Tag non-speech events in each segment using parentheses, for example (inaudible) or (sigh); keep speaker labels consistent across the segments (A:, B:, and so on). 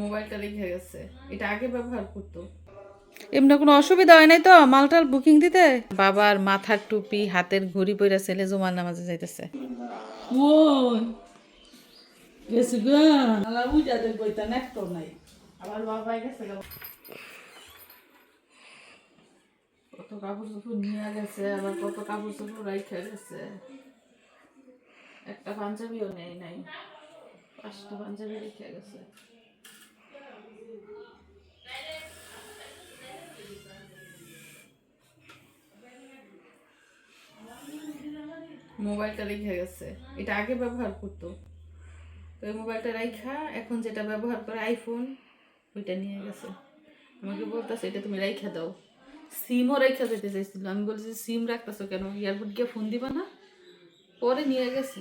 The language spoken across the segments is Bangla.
A: মোবাইলটা রেখে গেছে। এটা আগে ব্যবহার করতো।
B: এমনি কোনো অসুবিধা হয় নাই তো? মালটাল বুকিং দিতে? বাবার মাথার টুপি হাতের ঘড়ি পইরা ছেলে জুমার নামাজে যাইতেছে।
C: ওই গেছে গা। আলা বুঝা দে বইতা নেকটো নাই।
A: আবার বাবাই গেছে কত কাপড় চোপড় নিয়ে গেছে আবার কত কাপড় চোপড় রাইখা গেছে। একটা পাঞ্জাবিও নেই নাই। পাঁচটা পাঞ্জাবি রেখে গেছে। মোবাইলটা রেখে গেছে। এটা আগে ব্যবহার করতো। তো মোবাইলটা রাইখা, এখন যেটা ব্যবহার করে আইফোন ওইটা নিয়ে গেছে। আমাকে বলতেছে, এটা তুমি রাইখা দাও। সিমও রাইখা যেতে চাইছিল। আমি বলছি সিম রাখতেছো কেন? এয়ারপোর্ট গিয়ে ফোন দিবা না? পরে নিয়ে গেছে।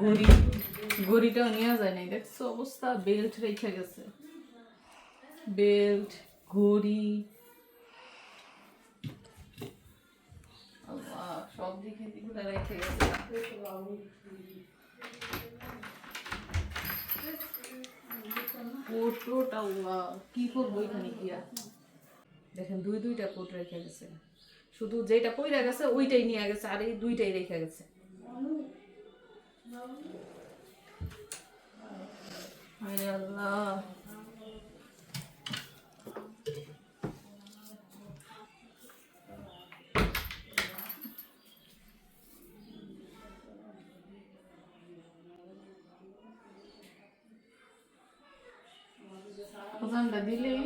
A: ঘড়ি ঘড়িটাও নিয়ে যায় নাই দেখছ অবস্থা বেল্ট রেখে গেছে। বেল্ট ঘড়ি গেছে। কি করব এখানে গিয়া? দেখেন, দুই দুইটা রেখে গেছে। শুধু যেটা পইরা গেছে, ওইটাই নিয়ে গেছে, আর এই দুইটাই রেখে গেছে। আল্লাহ। আজানটা দিলেই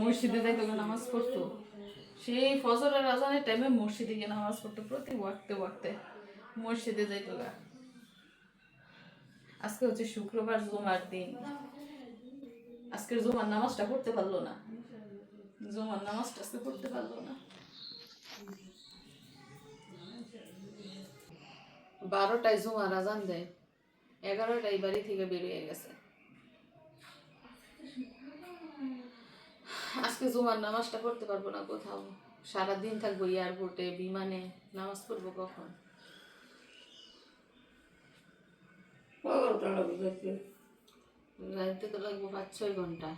A: মসজিদে নামাজ পড়তো। সেই ফজরের আজানের টাইমে মসজিদে গিয়ে নামাজ পড়তো প্রতি ওয়াক্তে ওয়াক্তে। মসজিদে যাইতো গা আজকে হচ্ছে শুক্রবার জুমার দিন। আজকের জুমার নামাজটা পড়তে পারল না। জুমার নামাজটা আজকে পড়তে পারল না। বারোটায় জুমার আজান দেয়। এগারোটায় বাড়ি থেকে বেরিয়ে গেছে। আজকে জুমার নামাজটা পড়তে পারব না কোথাও। সারাদিন থাকব এয়ারপোর্টে বিমানে নামাজ পড়ব কখন? রাইতে তো লাগবো পাঁচ ছয় ঘণ্টা।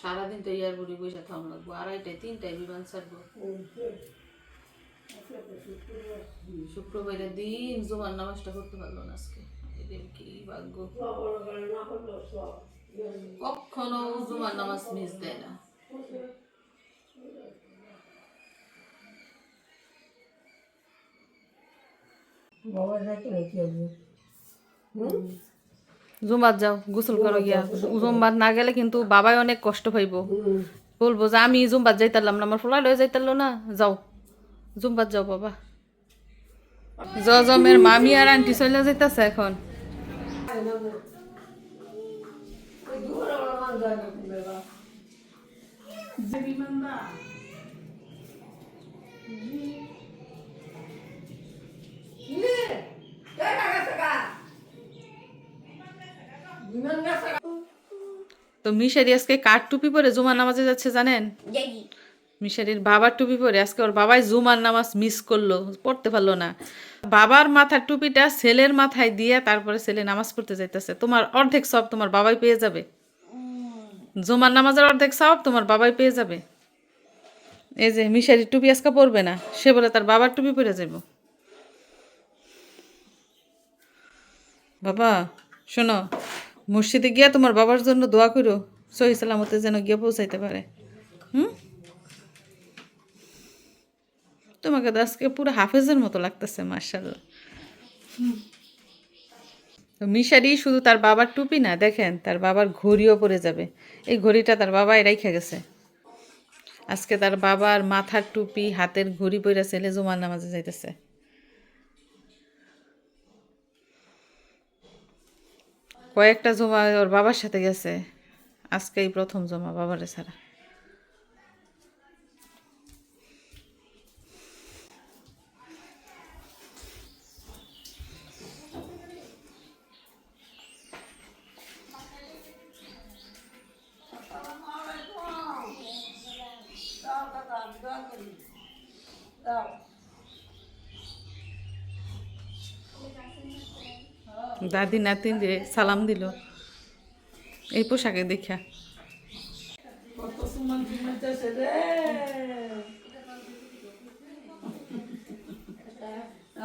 A: সারাদিন তো এয়ারপোর্টে বসে থাকা লাগবো। আড়াইটায় তিনটায় বিমান ছাড়বো। শুক্রবারের দিন জুমার নামাজটা করতে পারল না আজকে। এদের কি ভাগ্য। কখনো জুমার নামাজ মিস দেয় না।
B: জুমার যাও, গোসল করো গিয়া। জুম্বার না গেলে কিন্তু বাবাই অনেক কষ্ট পাইব। বলব যে আমি জুম্বার যাইতারলাম না, আমার ফোলা লয়ে যাইতারলো না, যাও। জুম্বার যাও বাবা। জজমের মামি আর আন্টি চলে যাইতাছে এখন। তো মিশারি আজকে কার টুপি পরে জুমার নামাজে যাচ্ছে জানেন? মিশারির বাবার টুপি পরে। আজকে ওর বাবাই জুমার নামাজ মিস করল পড়তে পারল না। বাবার মাথার টুপিটা ছেলের মাথায় দিয়ে তারপরে ছেলে নামাজ পড়তে যাইতেছে। তোমার অর্ধেক সব তোমার বাবাই পেয়ে যাবে। জুমার নামাজের অর্ধেক সব তোমার বাবাই পেয়ে যাবে। এই যে মিশারির টুপি আজকে পরবে না সে বলে তার বাবার টুপি পরে যাইব। বাবা শোনো মসজিদে গিয়া তোমার বাবার জন্য দোয়া করো, সহি সালামতে যেন গিয়ে পৌঁছাইতে পারে। হুম? তোমাকে তো আজকে পুরো হাফেজের মতো লাগতেছে মার্শাল্লাহ তো মিশারি শুধু তার বাবার টুপি না, দেখেন তার বাবার ঘড়িও পরে যাবে। এই ঘড়িটা তার বাবাই রেখে গেছে। আজকে তার বাবার মাথার টুপি, হাতের ঘড়ি পরে ছেলে জুমার নামাজে যাইতেছে। কয়েকটা জমা ওর বাবার সাথে গেছে। আজকেই প্রথম জমা বাবারে ছাড়া।
A: দাও দাদি নাতিন রে সালাম দিল। এই পোশাকে দেখা
C: কত সুমান ঘুমাইতেছে রে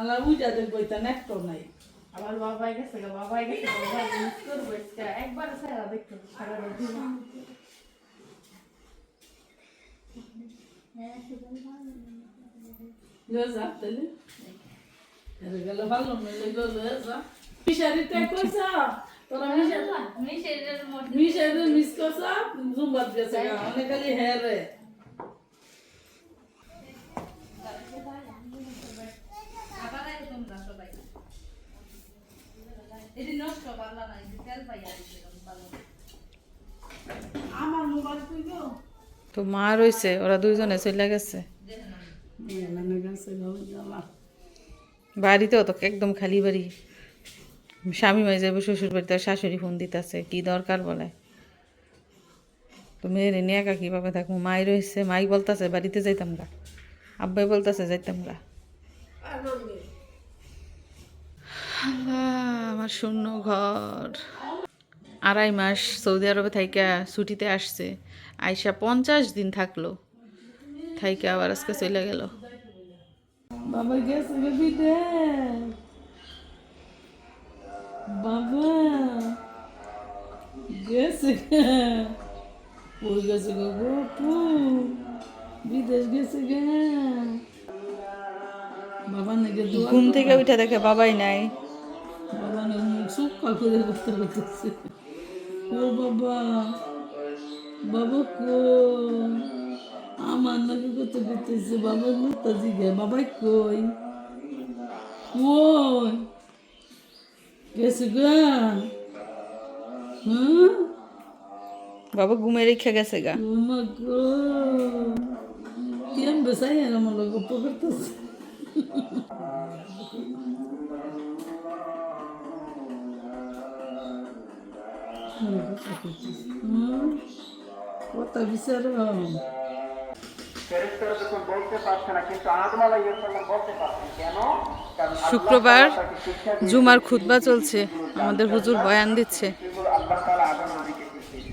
C: আল্লাহ বুঝাতে কইতা নেক্টো
B: বাবাই গেছে বাবাই গেছে। একবার দেখতে
C: গেল ভালো মিলে গো lösa মিশারিতে কইছা তোরা মিশারি মিশারি মিস করছা জুম্বাত গেছে গা অনেক খালি হ্যাঁ রে আমার মোবাইল তুই গো
A: তো মা রইছে ওরা দুইজনে চলে গেছে।
C: মানে গেছে গো জ্বালা
A: বাড়িতেও তো একদম খালি বাড়ি। স্বামী মাই যাবে শ্বশুর বাড়িতে শাশুড়ি ফোন দিতেছে, কি দরকার বলে? তো মেয়ের নিয়ে একা কীভাবে থাকব? মাই রয়েছে, মাই বলতেছে, বাড়িতে যাইতাম গা। আব্বাই বলতেছে, যাইতাম গা। আমার শূন্য ঘর। আড়াই মাস সৌদি আরবে থাইকা ছুটিতে আসছে। আইসা পঞ্চাশ দিন থাকল। থাইকা আবার আজকে চলে গেল।
C: বাবা গেছে বাবা গেছে। ওই গেছে গো গপু বিদেশ গেছে গে বাবা নাকি
A: ঘুম থেকে উঠে দেখে বাবাই নাই
C: বাবা মুখ সুক্কা করে করতে করতেছে ও বাবা বাবা কো আমার নাকি করতে করতেছে বাবা মুখটা জিগে বাবা কই কই
A: বাবা ঘুমে রেখে গেছে গা
C: ba saya naman lago pagkatas. Hmm? Kota bisara.
D: ফেরেশতারা যখন বলতে পারছে না কিন্তু আদম আলাইহিসসালাম বলতে পারছেন কেন
A: শুক্রবার জুমার খুতবা চলছে। আমাদের হুজুর বয়ান দিচ্ছে।
D: যেগুলো আল্লাহ তাআলা আদম নবীকে শিখিয়েছেন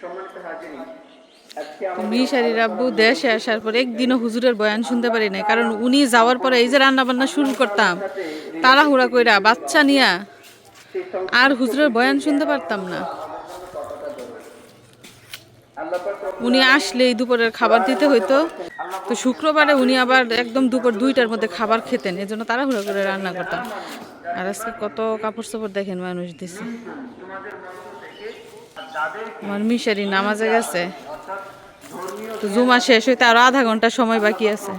D: সম্মানিত হাজিরিন আজকে আমাদের
A: মিশারি রাব্বু দেশে আসার পর একদিনও হুজুরের বয়ান শুনতে পারি নাই, কারণ উনি যাওয়ার পরে এই যে রান্না বান্না শুরু করতাম, তাড়াহুড়া কইরা বাচ্চা নিয়া আর হুজুরের বয়ান শুনতে পারতাম না।
D: আল্লাহ
A: আসলে এই দুপুরের খাবার দিতে হইতো। তো শুক্রবারে উনি আবার একদম দুপুর দুইটার মধ্যে খাবার খেতেন এই এজন্য তাড়াহুড়ো করে রান্না করতাম। আর আজকে কত কাপড় চোপড় দেখেন মানুষ দিছে। আমার মিশারি নামাজে গেছে। তো জুমা শেষ হইতে আরও আধা ঘণ্টা সময় বাকি আছে।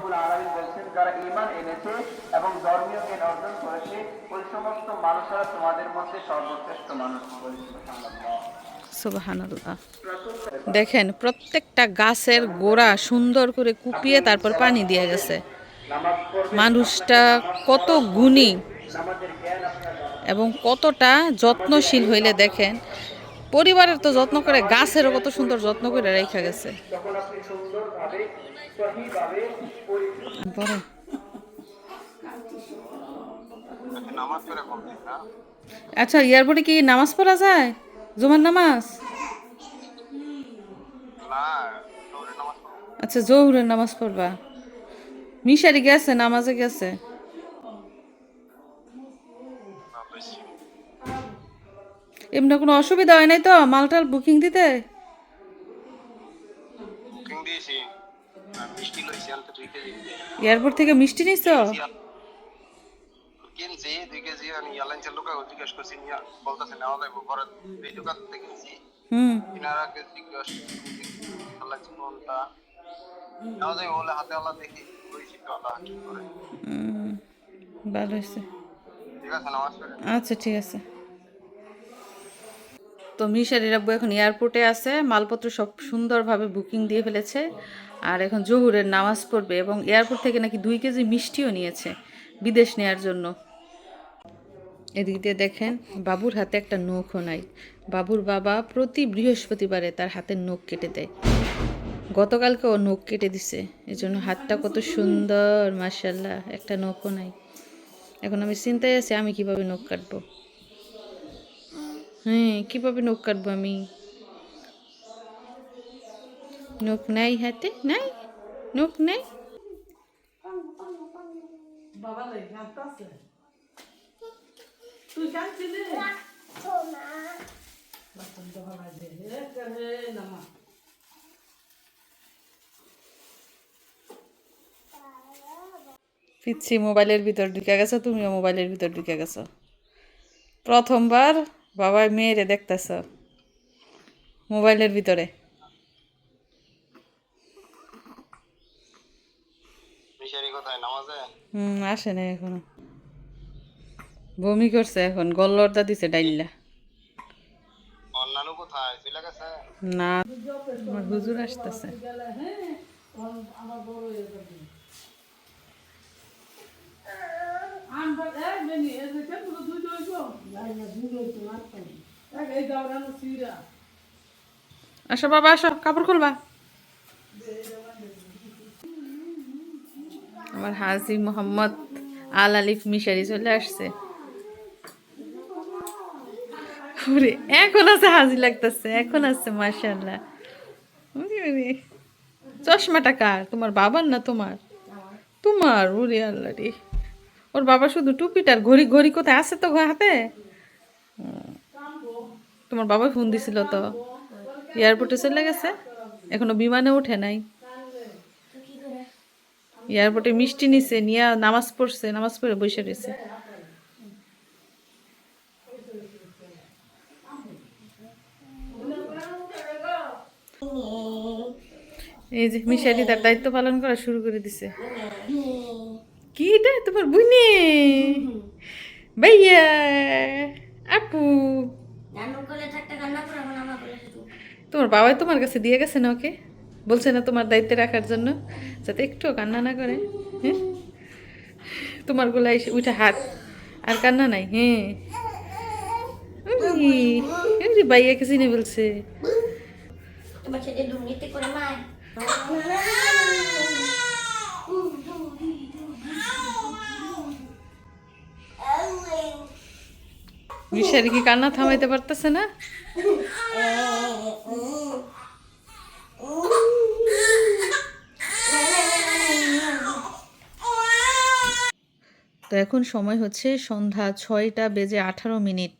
D: সুবহানাল্লাহ।
A: দেখেন প্রত্যেকটা গাছের গোড়া সুন্দর করে কুপিয়ে তারপর পানি দিয়ে গেছে। মানুষটা কত গুণী এবং কতটা যত্নশীল হইলে দেখেন পরিবারের তো যত্ন করে গাছেরও কত সুন্দর যত্ন করে রেখা গেছে। আচ্ছা এয়ারপোর্টে কি নামাজ পড়া যায়? জুমার নামাজ? আচ্ছা জহুরের নামাজ পড়বা। মিশারি গেছে নামাজে গেছে? এমনি কোনো অসুবিধা হয় নাই তো? মালটাল বুকিং দিতে? এয়ারপোর্ট থেকে মিষ্টি নিছ
E: কিনছি দুই কেজি আমি এয়ারলাইন্সের লোক জিজ্ঞেস করছি নিয়া বলতেছে নেওয়া লাগবো পরে এই দোকান থেকে কিনছি
A: হুম।
E: কিনার আগে জিজ্ঞেস এয়ারলাইন্স কোনটা নেওয়া যাবে বলে হাতে আল্লাহ দেখি তো আল্লাহ ঠিক করে
A: ভালো হয়েছে
E: ঠিক আছে নামাজ
A: আচ্ছা ঠিক আছে। তো মিশারির আব্বু এখন এয়ারপোর্টে আছে মালপত্র সব সুন্দরভাবে বুকিং দিয়ে ফেলেছে আর এখন জহুরের নামাজ পড়বে এবং এয়ারপোর্ট থেকে নাকি দুই কেজি মিষ্টিও নিয়েছে বিদেশ নেয়ার জন্য। এদিক দিয়ে দেখেন বাবুর হাতে একটা নখও নাই বাবুর বাবা প্রতি বৃহস্পতিবারে তার হাতের নখ কেটে দেয় গতকালকে ও নখ কেটে দিছে এজন্য হাতটা কত সুন্দর মার্শাল্লাহ একটা নখও নাই এখন আমি চিন্তায় আছি আমি কীভাবে নখ কাটবো হ্যাঁ কীভাবে নখ কাটবো আমি নখ নাই হাতে নাই নখ নাই
C: বাবা তুই কাঁদছিলি? হে নামা।
A: পিচ্ছি মোবাইলের ভিতর ঢুকে গেছো তুমিও মোবাইলের ভিতর ঢুকে গেছো। প্রথমবার বাবা মেয়েরে দেখতেছ মোবাইলের ভিতরে। হুম আসে না এখনও। বমি করছে এখন গল্লরটা দিছে ডাইল্লা। না আমার হুজুর আসতেছে। আসো বাবা আসো কাপড় খুলবা। আমার হাজি মোহাম্মদ আল আলিফ মিশারি চলে আসছে। এখন আছে হাজি লাগতেছে, এখন আছে। চশমাটা কার? তোমার বাবার না তোমার? তোমার আল্লাহ রে। ওর বাবা শুধু টুপিটার ঘড়ি ঘড়ি কোথায় আছে তো হাতে? তোমার বাবা ফোন দিছিল তো। এয়ারপোর্টে চলে গেছে। এখনও বিমানে ওঠে নাই। এয়ারপোর্টে মিষ্টি নিছে, নিয়ে নামাজ পড়ছে, নামাজ পড়ে বসে রয়েছে। এই যে মিশালি তার দায়িত্ব পালন করা শুরু করে দিছে। কি এটা? তোমার বুনে ভাইয়া, আপু। তোমার বাবাই তোমার কাছে দিয়ে গেছে না ওকে? বলছে না তোমার দায়িত্বে রাখার জন্য, যাতে একটুও কান্না না করে হ্যাঁ? তোমার গোলায় উঠে হাত, আর কান্না নাই হ্যাঁ? বাইয়াকে চিনে বলছে।
F: তোমার দুর্নীতি করে মায়।
A: মিশারি কি কান্না থামাইতে পারতেছে না? তো এখন সময় হচ্ছে সন্ধ্যা ছয়টা বেজে আঠারো মিনিট।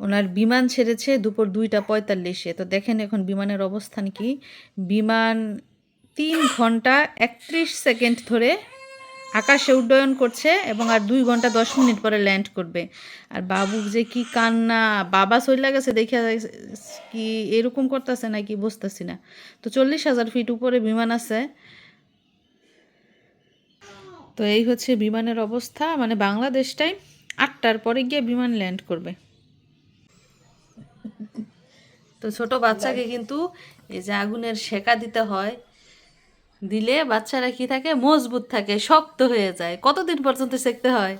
A: ওনার বিমান ছেড়েছে দুপুর দুইটা পঁয়তাল্লিশে। তো দেখেন এখন বিমানের অবস্থান কি। বিমান তিন ঘণ্টা একত্রিশ সেকেন্ড ধরে আকাশে উড্ডয়ন করছে এবং আর দুই ঘণ্টা দশ মিনিট পরে ল্যান্ড করবে। আর বাবু যে কি কান্না, বাবা চলে গেছে দেখে কি এরকম করতেছে নাকি বুঝতেছি না। তো চল্লিশ হাজার ফিট উপরে বিমান আছে। তো এই হচ্ছে বিমানের অবস্থা মানে বাংলাদেশ টাইম আটটার পরে গিয়ে বিমান ল্যান্ড করবে। (laughs) তো ছোট বাচ্চাকে কিন্তু এই যে আগুনের সেকা দিতে হয় দিলে বাচ্চারা কি থাকে? মজবুত থাকে শক্ত হয়ে যায়। কতদিন পর্যন্ত সেকতে হয়?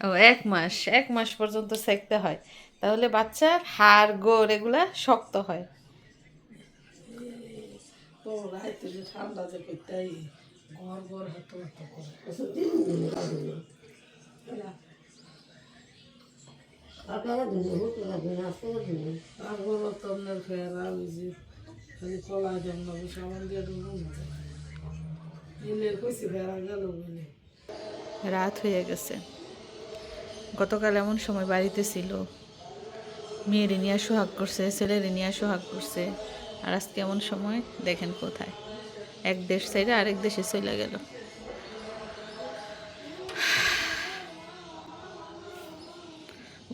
A: ও এক মাস। এক মাস পর্যন্ত সেকতে হয়। তাহলে বাচ্চার হাড় গোড় এগুলা শক্ত হয়।
C: ঠান্ডা
A: রাত হয়ে গেছে। গতকাল এমন সময় বাড়িতে ছিল। মেয়েরে নিয়ে সোহাগ করছে, ছেলেরে নিয়ে সোহাগ করছে। আর আজকে এমন সময় দেখেন কোথায়। এক দেশ সাইডে আরেক দেশে চলে গেল।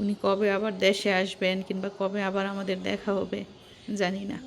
A: উনি কবে আবার দেশে আসবেন কিংবা কবে আবার আমাদের দেখা হবে জানি না।